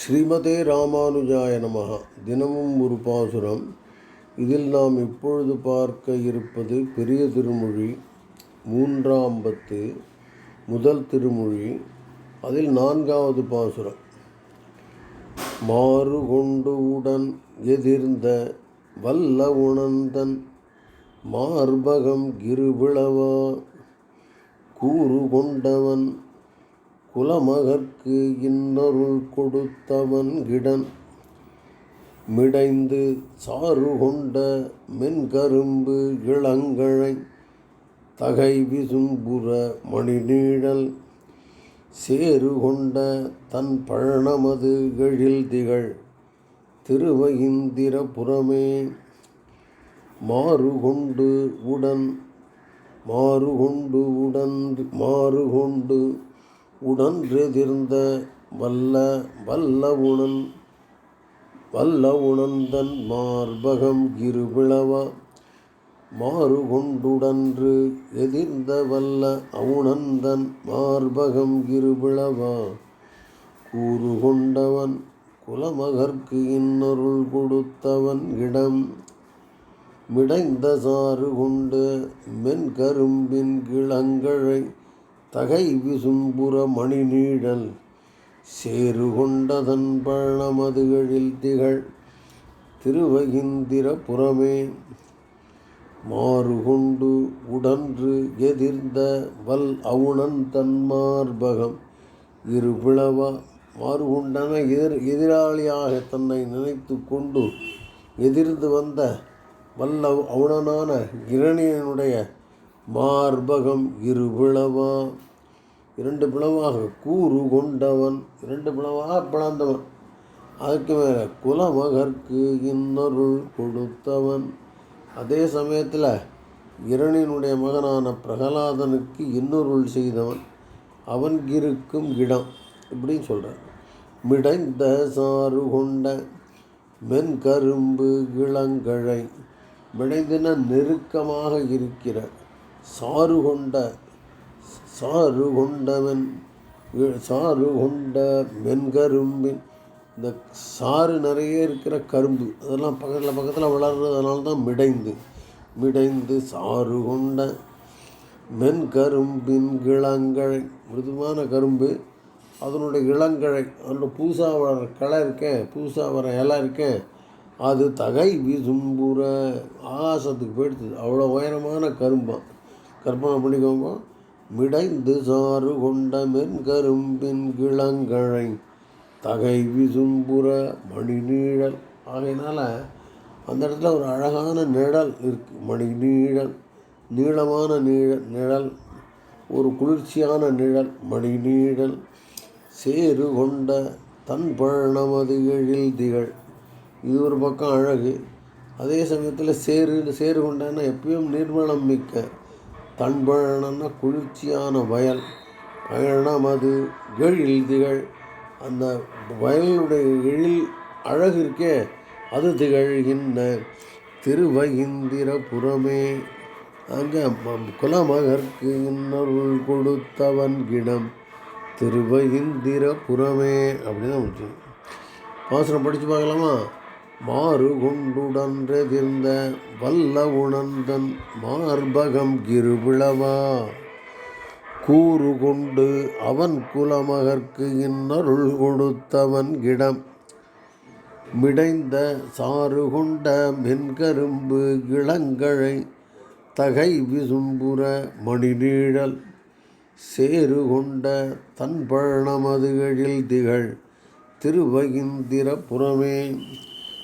ஸ்ரீமதே ராமானுஜாய நமகா தினமும் ஒரு பாசுரம். இதில் நாம் இப்பொழுது பார்க்க இருப்பது பெரிய திருமொழி மூன்றாம் பத்து முதல் திருமொழி அதில் நான்காவது பாசுரம். மாறு கொண்டு உடன் எதிர்ந்த வல்ல உணர்ந்தன் மார்பகம் கிருபிளவா கூறு கொண்டவன் குலமகற்கு இன்னருள் கொடுத்தவன் கிடன். மிடைந்து சாறு கொண்ட மென்கரும்பு இளங்கழை தகை விசும்புற மணிநீழல் சேறு கொண்ட தன் பழனமது எழில் திகழ். திருவகிந்திரபுரமே மாறு கொண்டு உடன் மாறு கொண்டு உடன் மாறு கொண்டு உடன்றெதிர்ந்த வல்ல வல்ல உணன் வல்ல உணர்ந்தன் மார்பகம் இருபிளவ மாறு கொண்டுடன்று எதிர்ந்த வல்ல அவுணந்தன் மார்பகம் இருபிளவா கூறு கொண்டவன் குலமகற்கு இன்னொருள் கொடுத்தவன் இடம் மிடைந்த சாறு கொண்டு மென்கரும்பின் கிளங்கழை தகை விசும்புற மணிநீழல் சேரு கொண்டதன் பழமதுகளில் திகழ் திருவகிந்திரபுரமே மாறு கொண்டு உடன்று எதிர்ந்த வல் அவுணன் தன்மார்பகம் இரு பிளவா மாறுகொண்டன எதிர் எதிராளியாக தன்னை நினைத்து கொண்டு எதிர்ந்து வந்த வல்ல அவுணனான இரணியனுடைய மார்பகம் இரு பிளவா இரண்டு பிளவாக கூறு கொண்டவன் இரண்டு பிளவாக பிளந்தவன். அதுக்கு மேலே குலமகற்கு இன்னொருள் கொடுத்தவன். அதே சமயத்தில் இரணினுடைய மகனான பிரகலாதனுக்கு இன்னொருள் செய்தவன். அவன் இருக்கும் இடம் இப்படின்னு சொல்கிறான் மிடைந்த சாறு கொண்ட மென்கரும்பு இளங்கழை மிடைந்தின நெருக்கமாக இருக்கிற சாறு கொண்ட சாறு கொண்டவன் சாறு கொண்ட மென்கரும்பின் இந்த சாறு நிறைய இருக்கிற கரும்பு அதெல்லாம் பக்கத்தில் பக்கத்தில் வளர்றதுனால தான் மிடைந்து மிடைந்து சாறு கொண்ட மென்கரும்பின் இளங்கழை மிருதுவான கரும்பு அதனுடைய இளங்கழை அதனோட பூசா வர களை இருக்கேன் பூசா வர இலை இருக்கேன் அது தகை விசும்புற ஆகாசத்துக்கு போயிடுச்சு அவ்வளோ உயரமான கரும்பான் கற்பனை பண்ணிக்கோங்க மிடைந்து சாறு கொண்ட மென்கரும்பின் கிளங்கழை தகை விசும்புற மணி நீழல் ஆகையினால் அந்த இடத்துல ஒரு அழகான நிழல் இருக்குது மணி நீழல் நீளமான நீழல் நிழல் ஒரு குளிர்ச்சியான நிழல் மணி நீழல் சேறு கொண்ட தன் பழனமது எழில் திகழ். இது ஒரு பக்கம் அழகு. அதே சமயத்தில் சேறு சேறு கொண்டான்னா எப்பயும் நிர்மலம் மிக்க தன்பழனம்னா குளிர்ச்சியான வயல் பயணமது எழில் திகழ். அந்த வயலுடைய எழில் அழகு இருக்கே அது திகழ்கின்ற திருவகிந்திரபுரமே. அங்கே குலமகற்கு இன்னொருள் கொடுத்தவன் கிடம் திருவகிந்திரபுரமே. அப்படின்னு முடிச்சு பாசனம் படித்து பார்க்கலாமா? மாறு கொண்டுடன்றெதிர்ந்த வல்ல உணர்ந்தன் மார்பகம் கிருபிளவா? கூறு கொண்டு அவன் குலமகற்கு இன்னருள் கொடுத்தவன் கிடம். மிடைந்த சாறு கொண்ட மென்கரும்பு இளங்கழை தகை விசும்புற மணிநீழல் சேறு கொண்ட தன்பழமது எழில் திகழ் திருவகிந்திரபுரமே.